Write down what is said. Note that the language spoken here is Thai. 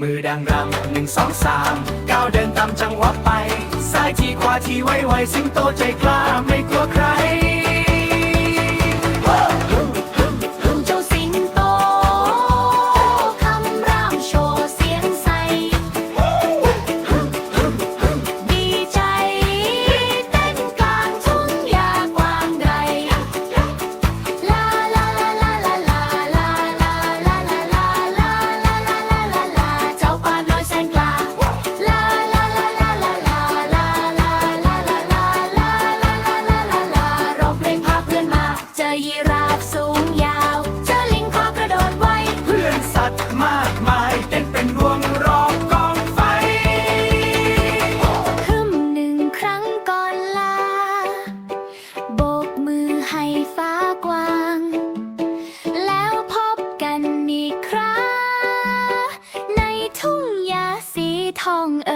มือดังรำหนึ่งสองสามก้าวเดินตามจังหวะไป ซ้ายทีขวาทีไวไวสิงโตใจกล้าไม่กลัวใคร ทองเ